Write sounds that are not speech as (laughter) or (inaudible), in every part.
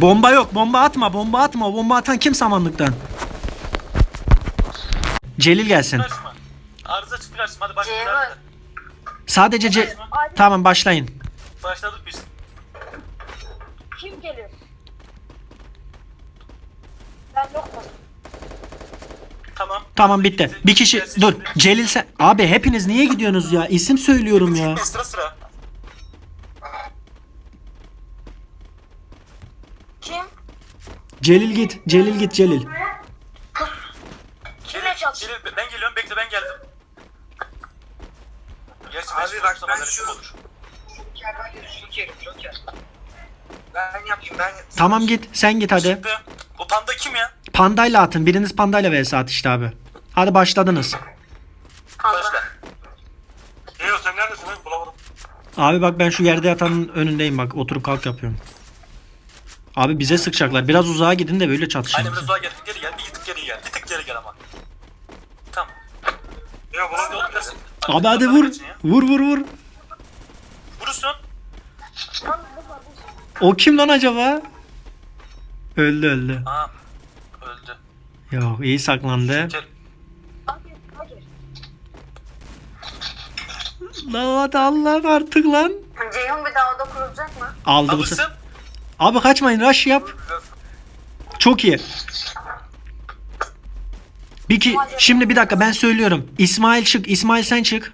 Bomba yok. Bomba atma. Bomba atma. Bomba atan kim samanlıktan? Celil gelsin. Karşıma. Arıza çıktı karşıma. Hadi başla. Hadi. Sadece Ce... Tamam başlayın. Başladık biz. Kim geliyor? Ben yok mu? Tamam. Tamam bitti. Bir kişi dur. Celil sen Abi hepiniz niye gidiyorsunuz ya? İsim söylüyorum ya. Sıra sıra. Celil git. Celil git Celil. Kimle çalışıyor? Celil, ben geliyorum bekle ben geldim. Gerçi Abi ben bak şu ben şu- olur? Joker Joker Joker. Ben yapayım ben. Tamam git. Sen git hadi. Çıktı. O panda kim ya? Pandayla atın. Biriniz pandayla vs at işte abi. Hadi başladınız. Başla. Yok sen neredesin lan bulamadım. Abi bak ben şu yerde yatanın önündeyim bak. Oturup kalk yapıyorum. Abi bize sıkacaklar. Biraz uzağa gidin de böyle çatışın. Aynen biraz uzağa gel. Geri gel. Bir tık geri gel. Bir tık geri gel ama. Tamam. Ya de bulamadım. biraz- Abi hadi vur. Ya. Vur vur vur. Vurursun. O kim lan acaba? Öldü öldü. Aa. Öldü. Yok iyi saklandı. Lan hadi Allah artık lan. Ceyhun bir daha oda kurulacak mı? Aldı bu sefer. Abi kaçmayın rush yap. Çok iyi. Bir ki şimdi bir dakika ben söylüyorum. İsmail çık. İsmail sen çık.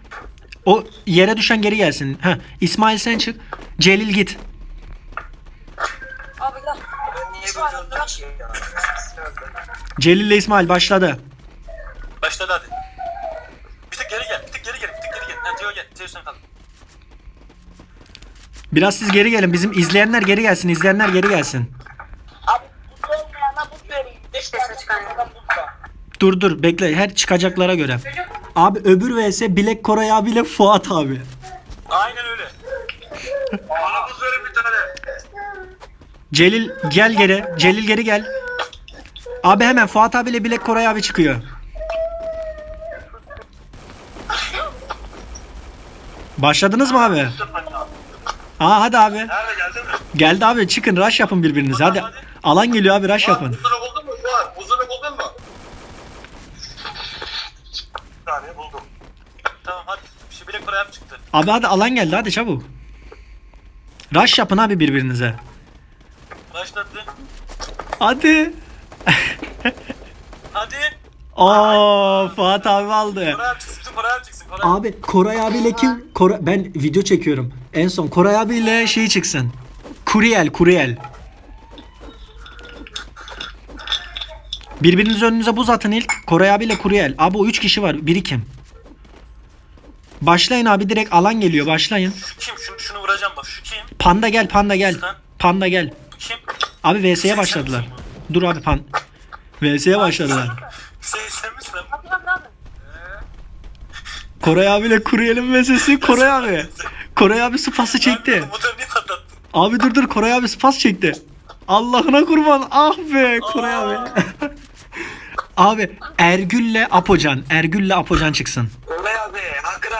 O yere düşen geri gelsin. Ha İsmail sen çık. Celil git. Abi gel. Ya? Celil ile İsmail başladı. Başladı hadi. Bir tık geri gel. Bir tık geri gel. Bir tık geri gel. Ha, Ceo gel. Ceo sen kal. Biraz siz geri gelin. Bizim izleyenler geri gelsin. İzleyenler geri gelsin. Abi bu olmayana bu vereyim. Beş tane çıkan adam bu da. Dur dur bekle. Her çıkacaklara göre. Abi öbür vs Bilek Koray abiyle Fuat abi. Aynen öyle. Bana buz verin bir tane. Celil gel geri. Celil geri gel. Abi hemen Fuat abiyle Bilek Koray abi çıkıyor. Başladınız mı abi? Aa hadi abi. Nerede geldin mi? Geldi abi çıkın rush yapın birbirinize hadi. Alan geliyor abi rush yapın. Buzunu buldun mu Fuat? Buzunu buldun mu? Bir tane buldum. Tamam hadi. Şu bilek paraya çıktı. Abi hadi alan geldi hadi çabuk. Rush yapın abi birbirinize. Başladı. Hadi. Hadi. Oo Fuat abi aldı. Paraya çıksın. Paraya çıksın. Paraya. Abi Koray abiyle kim? Koray, ben video çekiyorum. En son Koray abiyle şey çıksın. Kuriel, Kuriel. Birbiriniz önünüze buz atın ilk. Koray abiyle Kuriel. Abi o 3 kişi var. Biri kim? Başlayın abi direkt alan geliyor. Başlayın. Şu kim? Şunu, şunu vuracağım bak. Şu kim? Panda gel, panda gel. Sen? Panda gel. Kim? Abi VS'ye başladılar. Dur abi pan. VS'ye başladılar. Sen, sen misin lan? Abi abi abi. Koray abiyle Kuriel'in VS'si Koray abi. Koray abi spası çekti. Bu motoru niye patlattın? Abi dur dur Koray abi spas çekti. Allah'ına kurban. Ah be Koray abi. (laughs) abi Ergül'le Apocan. Ergül'le Apocan çıksın. Abi. Hakkını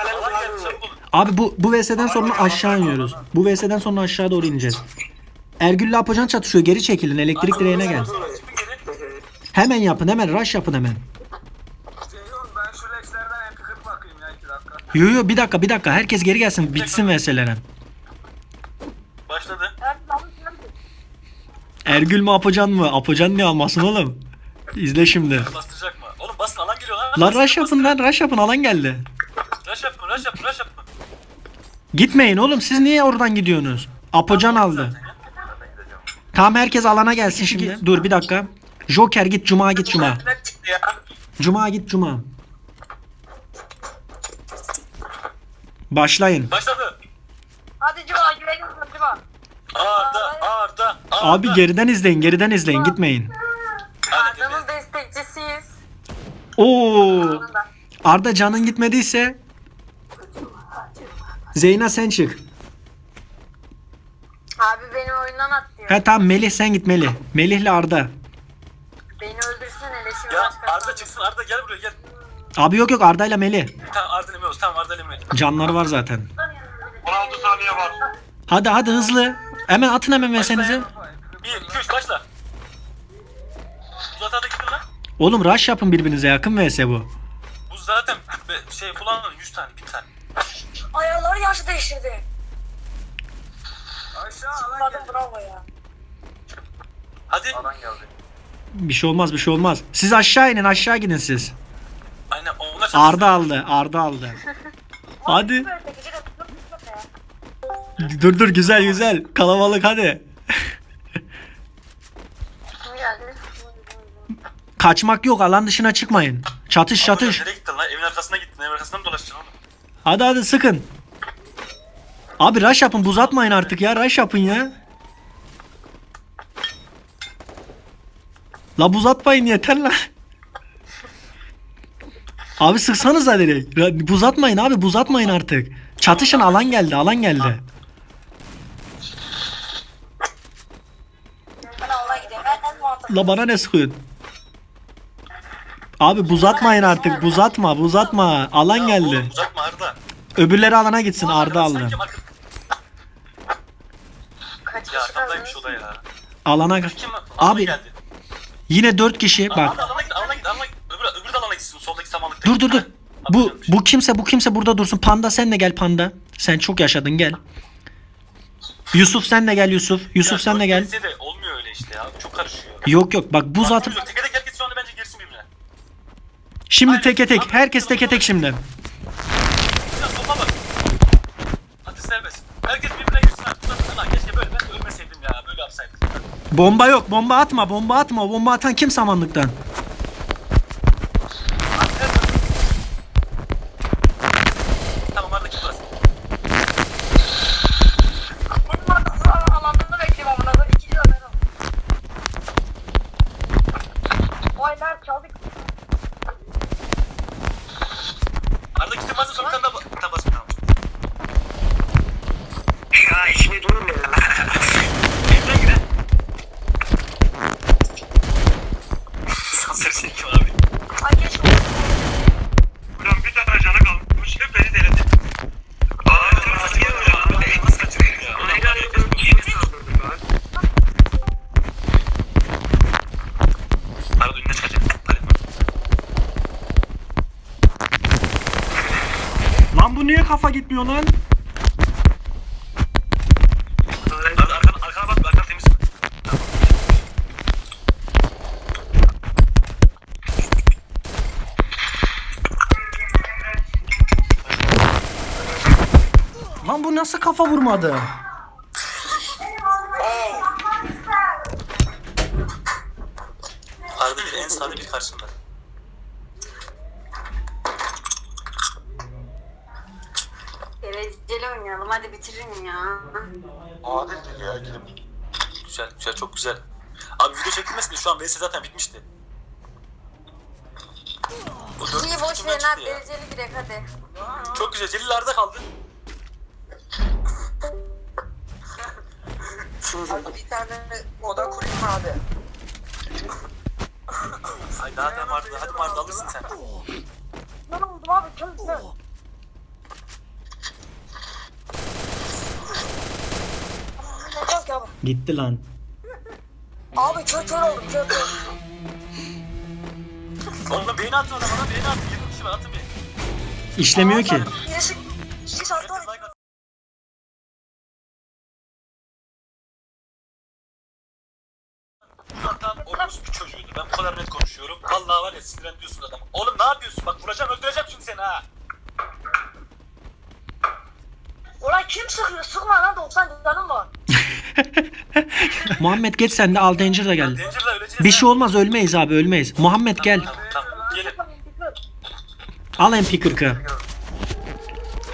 alem bu bu VS'den sonra aşağı iniyoruz. Bu VS'den sonra aşağı doğru ineceğiz. Ergül'le Apocan çatışıyor. Geri çekilin. Elektrik direğine gel. Hemen yapın. Hemen rush yapın hemen. Ceyhun ben şu Lex'lerden MP40 bakayım ya 2 dakika. Yo yo bir dakika bir dakika. Herkes geri gelsin. Bitsin VS'lere. Başladı. Ergül mü Apocan mı? Apocan niye almasın oğlum? İzle şimdi. Bastıracak mı? Oğlum basın alan geliyor lan. Lan rush yapın lan. Rush yapın. Alan geldi. Rush yapın, rush yapın, rush yapın. Gitmeyin oğlum. Siz niye oradan gidiyorsunuz? Apocan aldı. Tamam herkes alana gelsin şimdi. Dur bir dakika. Joker git Cuma git Cuma. Ne çıktı ya? Cuma git Cuma. Başlayın. Başladı. Hadi Cuma güvenim var Cuma. Arda, Arda, Arda. Abi geriden izleyin geriden izleyin gitmeyin. Arda'nın destekçisiyiz. Oo. Arda canın gitmediyse Zeyna sen çık. Abi beni oyundan at diyor. Ha tamam Melih sen git Melih. Melih'le Arda. Beni öldürsün eleşimi Ya başkası. Arda çıksın, Arda gel buraya gel. Abi yok yok Arda'yla Melih. Tamam Arda Lemiyoruz, tamam Arda Lemiyoruz. Canları var zaten. 16 saniye var. Hadi hadi hızlı. Hemen atın hemen mesenizi. Bir, iki, üç başla. Uzat hadi gidin lan. Oğlum rush yapın birbirinize yakın vs bu. Bu zaten şey falan 100 tane, 1000 tane. Ayarları yaşı değiştirdi. Aşağı alan geldi. bravo ya. Hadi. Alan geldi. Bir şey olmaz bir şey olmaz. Siz aşağı inin aşağı gidin siz. Aynen ona çalışsın. Arda aldı Arda aldı. (laughs) Hadi. Dur dur güzel güzel. Kalabalık hadi. Kaçmak yok alan dışına çıkmayın. Çatış çatış. Nereye gittin lan? Evin arkasına gittin. Evin arkasına mı dolaşacaksın oğlum? Hadi hadi sıkın. Abi rush yapın buz atmayın artık ya rush yapın ya. La buz atmayın yeter la. Abi sıksanıza direkt. Ra- Buz atmayın abi buz atmayın artık. Çatışın alan geldi alan geldi. La bana ne sıkıyorsun? Abi buz atmayın artık buz atma buz atma. Alan Ya geldi. Oğlum uzatma Arda. Öbürleri alana gitsin Arda aldı. Sanki arka- Kaç Ya kişi arkandaymış kaldınız? o da ya. Alana Kim? Abi geldi. yine dört kişi bak. Dur dur dur. Bu bu kimse bu kimse burada dursun. Panda sen de gel Panda. Sen çok yaşadın gel. Yusuf sen de gel Yusuf. Yusuf sen de gel. De olmuyor öyle işte ya. Çok karışıyor. Yok yok bak buz atıp Teke tek herkes şu anda bence girsin birbirine. şimdi teke tek. Herkes teke tek şimdi. Ya topa bak. Atış serbest. Herkes birbirine girsin artık. Uzatın lan. Keşke böyle ben de ölmeseydim ya. Böyle yapsaydık. Bomba yok. Bomba atma. Bomba atma. Bomba atan kim samanlıktan? Niye kafa gitmiyor lan? Lan bu nasıl kafa vurmadı? Bir en sağda bir karşımda. Hadi bitirin ya. Adildir ya gidip. Güzel, güzel, çok güzel. Abi video çekilmesin şu an VS zaten bitmişti. O dört İyi boş verin ya? dereceli girek hadi. Çok güzel. Celil Arda kaldı. Bir tane oda kurayım abi. Ay daha da vardı. Hadi Marda alırsın sen. Ben oldum abi. Çok güzel. Ne yok ya bu. Gitti lan. Abi kör kör oldum kör kör. Oğlum beyni atın ona bana beyni atın. 20 kişi var atın beni. İşlemiyor ki. Birisi birisi like atın. Zaten orospu çocuğuydu. Ben bu kadar net konuşuyorum. Vallahi var ya sinirlendiriyorsun adamı. Oğlum ne yapıyorsun? Bak vuracağım öldüreceğim şimdi seni ha. Ulan kim sıkıyor? Sıkma lan 90 canım var. (laughs) (laughs) Muhammed geç sen de al Danger da gel. Danger'la öleceğiz. Bir şey olmaz ölmeyiz abi ölmeyiz. Muhammed gel. Tamam. Gelin. Al MP40'ı.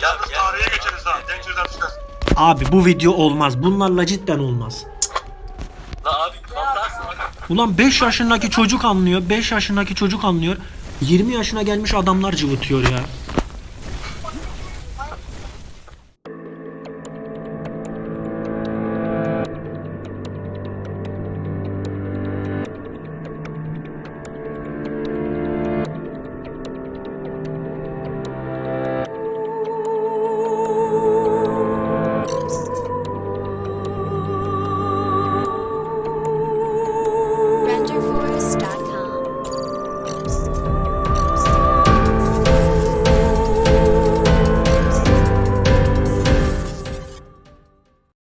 Ya tarihe geçeriz ha. Danger'dan çıkar. Abi bu video olmaz. Bunlarla cidden olmaz. La abi vallahi Ulan 5 yaşındaki çocuk anlıyor. 5 yaşındaki çocuk anlıyor. 20 yaşına gelmiş adamlar cıvıtıyor ya.